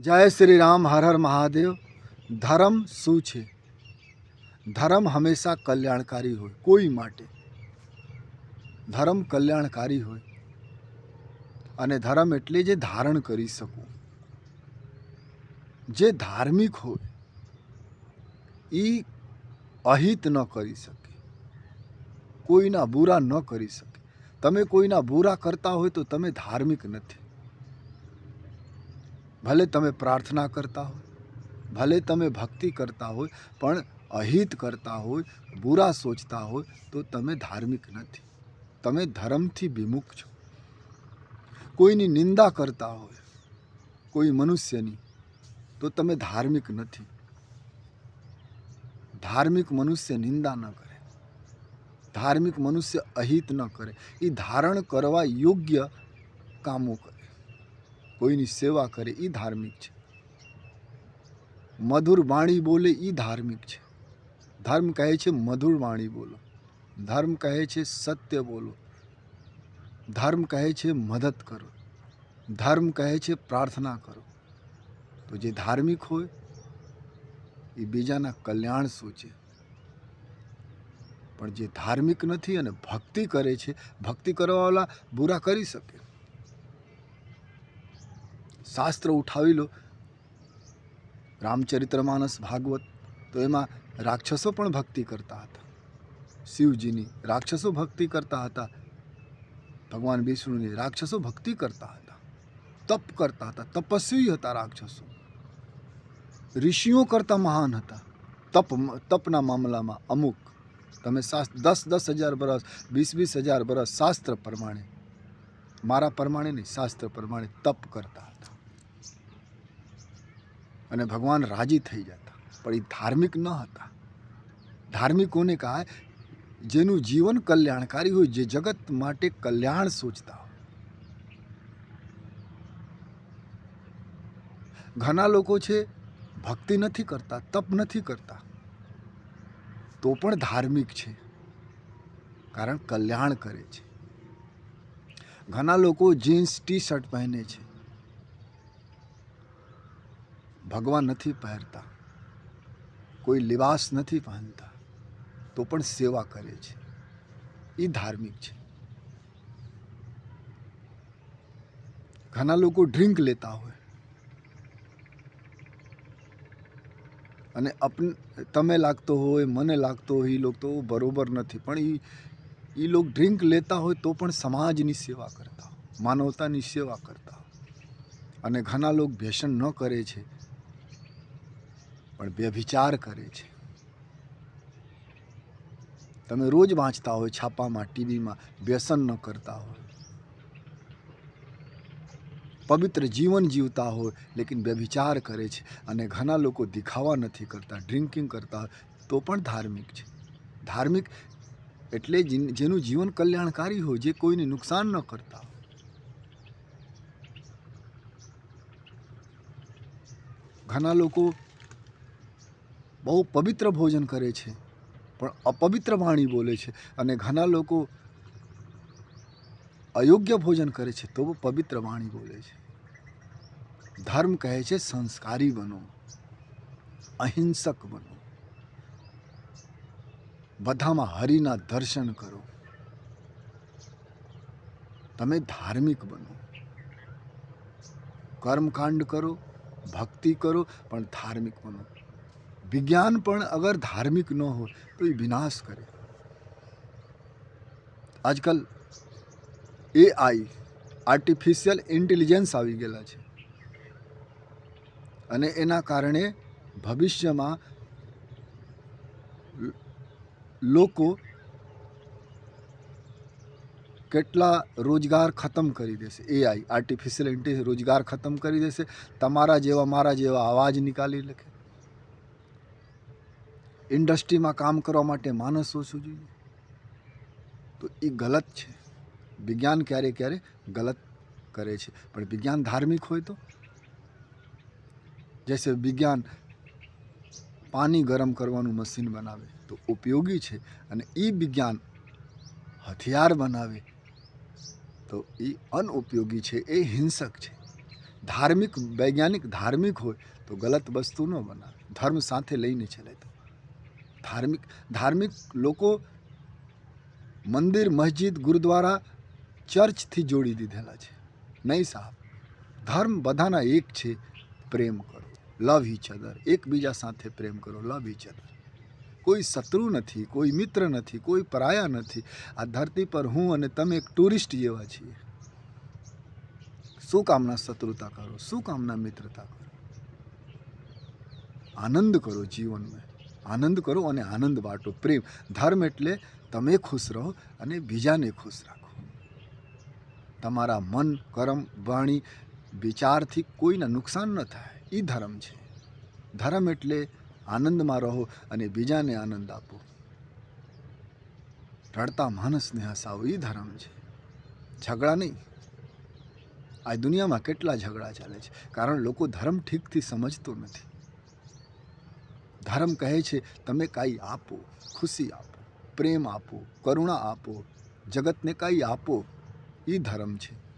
જય શ્રી રામ, હર હર મહાદેવ. ધર્મ શું છે? ધર્મ હંમેશા કલ્યાણકારી હોય, કોઈ માટે. ધર્મ કલ્યાણકારી હોય. અને ધર્મ એટલે જે ધારણ કરી શકું જે ધાર્મિક હોય એ અહિત ન કરી શકે. કોઈના બુરા ન કરી શકે. તમે કોઈના બુરા કરતા હોય તો તમે ધાર્મિક નથી. ભલે તમે પ્રાર્થના કરતા હોય, ભલે તમે ભક્તિ કરતા હોય, પણ અહિત કરતા હોય, બુરા સોચતા હોય, તો તમે ધાર્મિક નથી. તમે ધર્મથી વિમુખ છો. કોઈની નિંદા કરતા હોય, કોઈ મનુષ્યની, તો તમે ધાર્મિક નથી. ધાર્મિક મનુષ્ય નિંદા ન કરે. ધાર્મિક મનુષ્ય અહિત ન કરે. એ ધારણ કરવા યોગ્ય કામો કરે. કોઈની સેવા કરે એ ધાર્મિક છે. મધુર વાણી બોલે એ ધાર્મિક છે. ધર્મ કહે છે મધુર વાણી બોલો. ધર્મ કહે છે સત્ય બોલો. ધર્મ કહે છે મદદ કરો. ધર્મ કહે છે પ્રાર્થના કરો. તો જે ધાર્મિક હોય એ બીજાના કલ્યાણ સૂચે. પણ જે ધાર્મિક નથી અને ભક્તિ કરે છે, ભક્તિ કરવાવાળા બુરા કરી શકે. શાસ્ત્ર ઉઠાવી લો. રામચરિત્રમાનસ ભાગવત તો એમાં રાક્ષસો પણ ભક્તિ કરતા હતા. શિવજીની રાક્ષસો ભક્તિ કરતા હતા. ભગવાન વિષ્ણુની રાક્ષસો ભક્તિ કરતા હતા. તપ કરતા હતા. તપસ્વી હતા રાક્ષસો. ઋષિઓ કરતાં મહાન હતા. તપ તપના મામલામાં અમુક, તમે શાસ્ત્ર, દસ દસ હજાર વર્ષ વીસ વીસ હજાર વરસ શાસ્ત્ર પ્રમાણે, મારા પ્રમાણે નહીં શાસ્ત્ર પ્રમાણે તપ કરતા અને ભગવાન રાજી થઈ જતા. પણ એ ધાર્મિક ન હતા. ધાર્મિકોને કહે, જેનું જીવન કલ્યાણકારી હોય, જે જગત માટે કલ્યાણ સોચતા હોય. ઘણા લોકો છે, ભક્તિ નથી કરતા, તપ નથી કરતા. તો પણ ધાર્મિક છે. કારણ કલ્યાણ કરે છે. ઘણા લોકો જીન્સ ટી શર્ટ પહેરે છે. ભગવાન નથી પહેરતા, કોઈ લિબાસ નથી પહેરતા, તો પણ સેવા કરે છે. એ ધાર્મિક છે. ઘણા લોકો ડ્રિંક લેતા હોય. અને અપન, તમે લાગતો હોય, મને લાગતો હોય એ લોકો તો બરોબર નથી. પણ એ એ લોકો ડ્રિંક લેતા હોય તો પણ સમાજની સેવા કરતા માનવતાની સેવા કરતા અને ઘણા લોકો વ્યસન ન કરે છે. પણ વ્યભિચાર કરે છે. તમે રોજ વાંચતા હોય, છાપામાં, ટીવીમાં, વ્યસન ન કરતા હોય. પવિત્ર જીવન જીવતા હોય, લેકિન વ્યભિચાર કરે છે અને ઘણા લોકો દેખાવા નથી કરતા, ડ્રિંકિંગ કરતા તો પણ ધાર્મિક છે. ધાર્મિક એટલે જેનું જીવન કલ્યાણકારી હોય, જે કોઈને નુકસાન ન કરતા હોય. ઘણા લોકો બહુ પવિત્ર ભોજન કરે છે. પણ અપવિત્ર વાણી બોલે છે અને ઘણા લોકો અયોગ્ય ભોજન કરે છે તો પવિત્ર વાણી બોલે છે. ધર્મ કહે છે સંસ્કારી બનો, અહિંસક બનો. બધામાં હરિના દર્શન કરો. તમે ધાર્મિક બનો. કર્મકાંડ કરો, ભક્તિ કરો, પણ ધાર્મિક બનો. વિજ્ઞાન પણ અગર ધાર્મિક ન હોય તો એ વિનાશ કરે. આજકાલ એઆઈ આર્ટિફિશિયલ ઇન્ટેલિજન્સ આવી ગયેલા છે. અને એના કારણે ભવિષ્યમાં લોકો કેટલા રોજગાર ખતમ કરી દેશે. એઆઈ આર્ટિફિશિયલ ઇન્ટેલિજન્સ રોજગાર ખતમ કરી દેશે. તમારા જેવા, મારા જેવા અવાજ નીકાળી લખે ઇન્ડસ્ટ્રીમાં કામ કરવા માટે માણસ ઓછું જોઈએ. તો એ ગલત છે. વિજ્ઞાન ક્યારે ક્યારે ગલત કરે છે. પણ વિજ્ઞાન ધાર્મિક હોય તો? જૈસે વિજ્ઞાન પાણી ગરમ કરવાનું મશીન બનાવે તો ઉપયોગી છે અને એ વિજ્ઞાન હથિયાર બનાવે તો એ અનઉપયોગી છે. એ હિંસક છે. ધાર્મિક, વૈજ્ઞાનિક ધાર્મિક હોય તો ગલત વસ્તુ ન બનાવે. ધર્મ સાથે લઈને ચલે ધાર્મિક ધાર્મિક લોકો મંદિર, મસ્જિદ, ગુરુદ્વારા, ચર્ચથી જોડી દીધેલા છે. નહીં સાહેબ, ધર્મ બધાના એક છે, પ્રેમ કરો. લવ ઇચ અધર, એકબીજા સાથે પ્રેમ કરો, લવ ઇચ અધર. કોઈ શત્રુ નથી, કોઈ મિત્ર નથી, કોઈ પરાયા નથી. આ ધરતી પર હું અને તમે એક ટુરિસ્ટ જેવા છીએ. શું કામના શત્રુતા કરો? શું કામના મિત્રતા કરો? આનંદ કરો જીવનમાં. આનંદ કરો અને આનંદ વાટો. પ્રેમ, ધર્મ એટલે તમે ખુશ રહો અને બીજાને ખુશ રાખો. તમારા મન, કર્મ, વાણી, વિચારથી કોઈને નુકસાન ન થાય. એ ધર્મ છે. ધર્મ એટલે આનંદમાં રહો અને બીજાને આનંદ આપો. રડતા માણસને હસાવો એ ધર્મ છે. ઝઘડા નહીં. આ દુનિયામાં કેટલા ઝઘડા ચાલે છે. કારણ લોકો ધર્મ ઠીકથી સમજતો નથી. ધર્મ કહે છે, તમે કાંઈ આપો, ખુશી આપો, પ્રેમ આપો, કરુણા આપો, જગતને કાંઈ આપો. એ ધર્મ છે.